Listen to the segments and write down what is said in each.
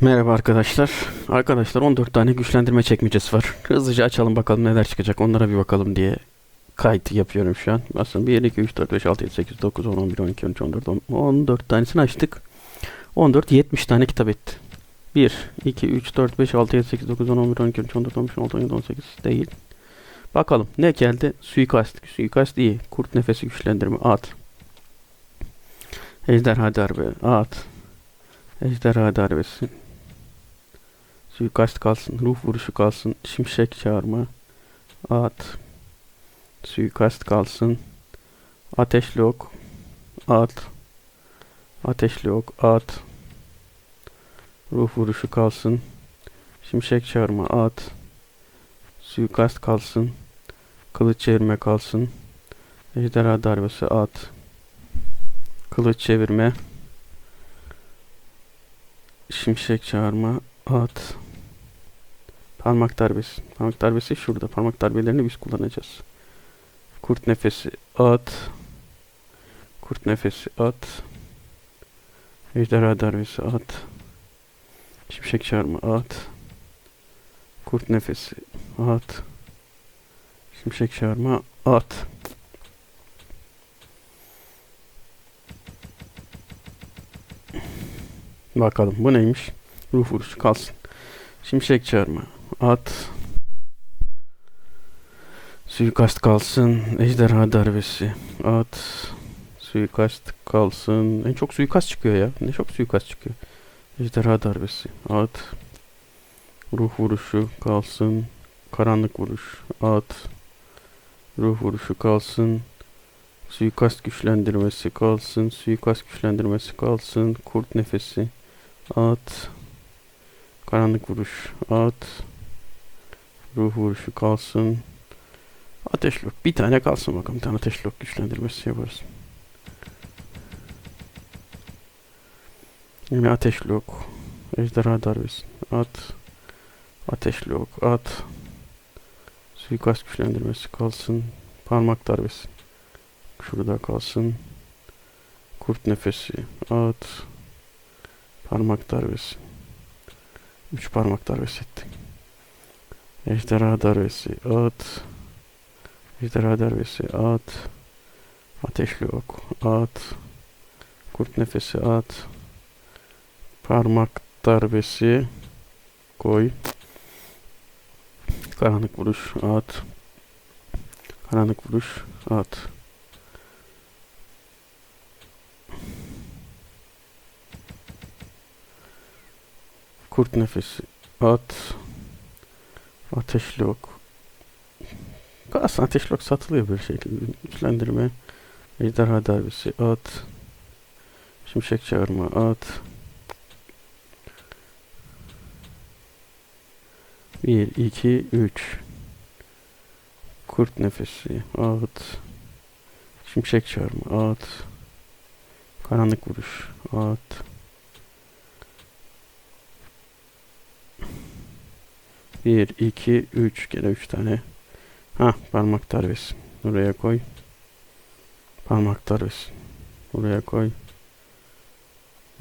Merhaba arkadaşlar. Arkadaşlar 14 tane güçlendirme çekmecesi var. Hızlıca açalım bakalım neler çıkacak. Onlara bir bakalım diye kayıt yapıyorum şu an. Aslında 1, 2, 3, 4, 5, 6, 7, 8, 9, 10, 11, 12, 13, 14, 10, 14 tanesini açtık. 14, 70 tane kitap etti. 1, 2, 3, 4, 5, 6, 7, 8, 9, 10, 11, 12, 13, 14, 15, 16, 17, 18 değil. Bakalım ne geldi? Suikast. Suikast iyi. Kurt nefesi güçlendirme. At. Ejderha darbe. At. Ejderha darbesi. Suikast kalsın. Ruh vuruşu kalsın. Şimşek çağırma. At. Suikast kalsın. Ateşli ok. At. Ateşli ok. At. Ruh vuruşu kalsın. Şimşek çağırma. At. Suikast kalsın. Kılıç çevirme kalsın. Ejderha darbesi. At. Kılıç çevirme. Şimşek çağırma. At. Parmak darbesi. Parmak darbesi şurada. Parmak darbelerini biz kullanacağız. Kurt nefesi at. Kurt nefesi at. Ejderha darbesi at. Şimşek çağırma at. Kurt nefesi at. Şimşek çağırma at. Bakalım bu neymiş? Ruh vuruşu kalsın. Şimşek çağırma. At. Suikast kalsın. Ejderha darbesi. At. Suikast kalsın. En çok suikast çıkıyor ya. Ne çok suikast çıkıyor. Ejderha darbesi. At. Ruh vuruşu kalsın. Karanlık vuruş. At. Ruh vuruşu kalsın. Suikast güçlendirmesi kalsın. Suikast güçlendirmesi kalsın. Kurt nefesi. At. Karanlık vuruş. At. Ruh vuruşu kalsın. Ateş lok. Bir tane kalsın bakalım. Bir tane ateş lok güçlendirmesi yaparız. Yine ateş lok. Ejderha darbesi. At. Ateş lok. At. Suikast güçlendirmesi kalsın. Parmak darbesi. Şurada kalsın. Kurt nefesi. At. Parmak darbesi. Üç parmak darbesi ettik. Ejderha darbesi at. Ejderha darbesi at. Ateşli ok at. Kurt nefesi at. Parmak darbesi koy. Karanlık vuruş at. Karanlık vuruş at. Kurt nefesi at. Ateşli ok. Aslında ateşli ok satılıyor bir şekilde. Güçlendirme. Ejderha darbesi at. Şimşek çağırma at. Bir, iki, üç. Kurt nefesi at. Şimşek çağırma at. Karanlık vuruş at. Bir, iki, üç. Gene üç tane. Ha parmak darbesi. Buraya koy. Parmak darbesi. Buraya koy.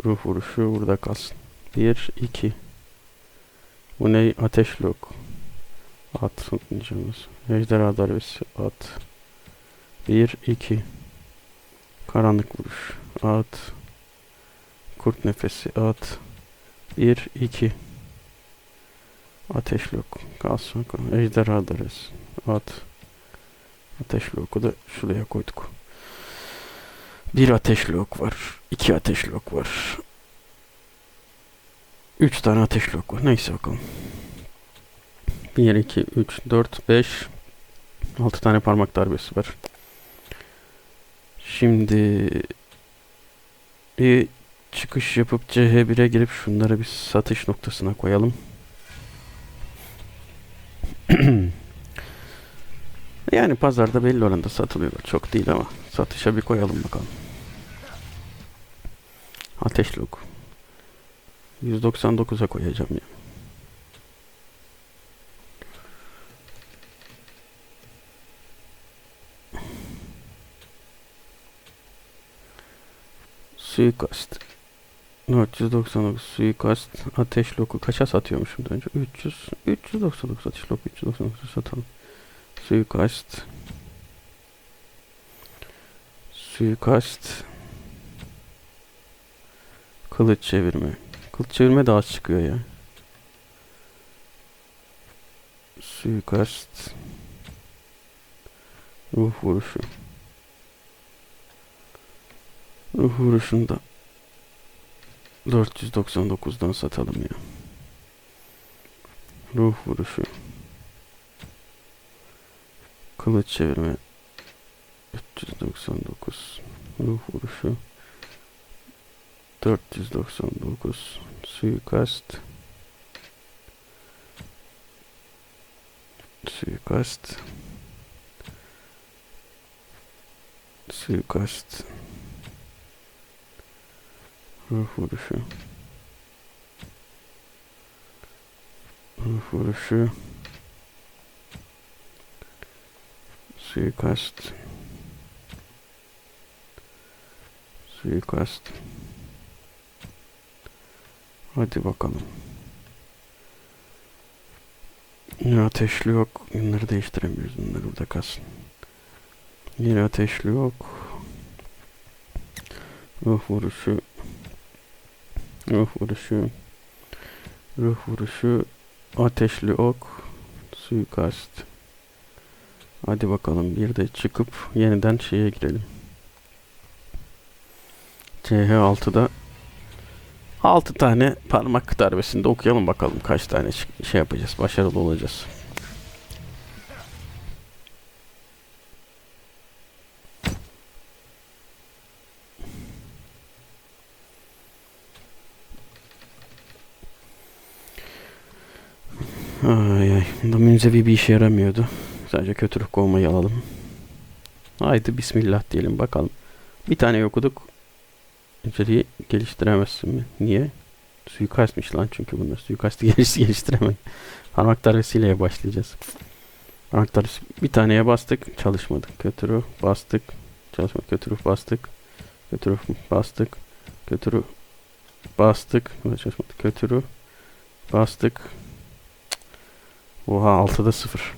Ruh vuruşu burada kalsın. Bir, iki. Bu ne? Ateş lok. At. Ejderha darbesi. At. Bir, iki. Karanlık vuruş. At. Kurt nefesi. At. Bir, iki. Ateşli ok. Kalsın. Ejderha darbesi. At. Ateşli oku da şuraya koyduk. Bir ateşli ok var. iki ateşli ok var. Üç tane ateşli ok var. Neyse bakalım. Bir, iki, üç, dört, beş. Altı tane parmak darbesi var. Şimdi bir çıkış yapıp CH1'e girip şunları bir satış noktasına koyalım. yani pazarda belli oranda satılıyorlar. Çok değil ama satışa bir koyalım bakalım. Ateşli ok. 199'a koyacağım ya. Suikast. 499 suikast ateş loku kaça satıyormuşum daha önce? 300 399 ateş loku 399 satalım. Suikast. Suikast. Kılıç çevirme. Kılıç çevirme az çıkıyor ya. Suikast. Ruh vuruşu. Ruh vuruşunda 499'dan satalım ya. Ruh vuruşu. Kılıç çevirme. 399. Ruh vuruşu. 499. Suikast. Suikast. Suikast. Ruh vuruşu. Ruh vuruşu. Suikast. Suikast. Hadi bakalım. Yine ateşli yok. Bunları değiştiremiyoruz. Bunlar burada kalsın. Yine ateşli yok. Ruh vuruşu. Ruh vuruşu. Ruh vuruşu. Ateşli ok. Suikast. Hadi bakalım bir de çıkıp yeniden şeye girelim. CH6'da 6 tane parmak darbesinde okuyalım bakalım kaç tane şey yapacağız. Başarılı olacağız. Ay ay. Bunda münzevi bir işe yaramıyordu. Sadece kötülük kovmayı alalım. Haydi bismillah diyelim bakalım. Bir tane okuduk. İçeriği geliştiremezsin mi? Niye? Suikastmiş lan çünkü bunlar. Suikastı geliş geliştiremem. Parmak darbesiyle başlayacağız. Parmak darbesi. Bir taneye bastık. Çalışmadı. Kötürü bastık. Çalışmadı. Kötürü bastık. Kötürü bastık. Kötürü bastık. Çalışmadı. Kötürü bastık. Oha 6'da 0.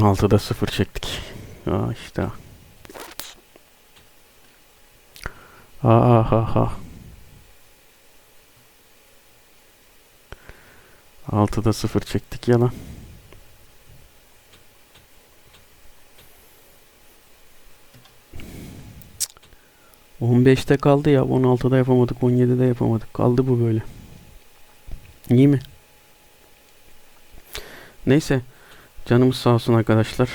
Altıda sıfır çektik. Ya işte. Aa ha ha. Altıda sıfır çektik yalan. 15'te kaldı ya. 16'da yapamadık. 17'de yapamadık. Kaldı bu böyle. İyi mi? Neyse. Canımız sağ olsun arkadaşlar.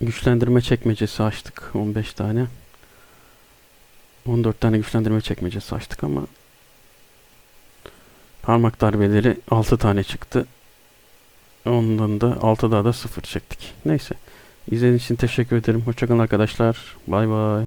Güçlendirme çekmecesi açtık. 15 tane. 14 tane güçlendirme çekmecesi açtık ama parmak darbeleri 6 tane çıktı. Ondan da 6 daha da 0 çektik. Neyse. İzlediğiniz için teşekkür ederim. Hoşçakalın arkadaşlar. Bay bay.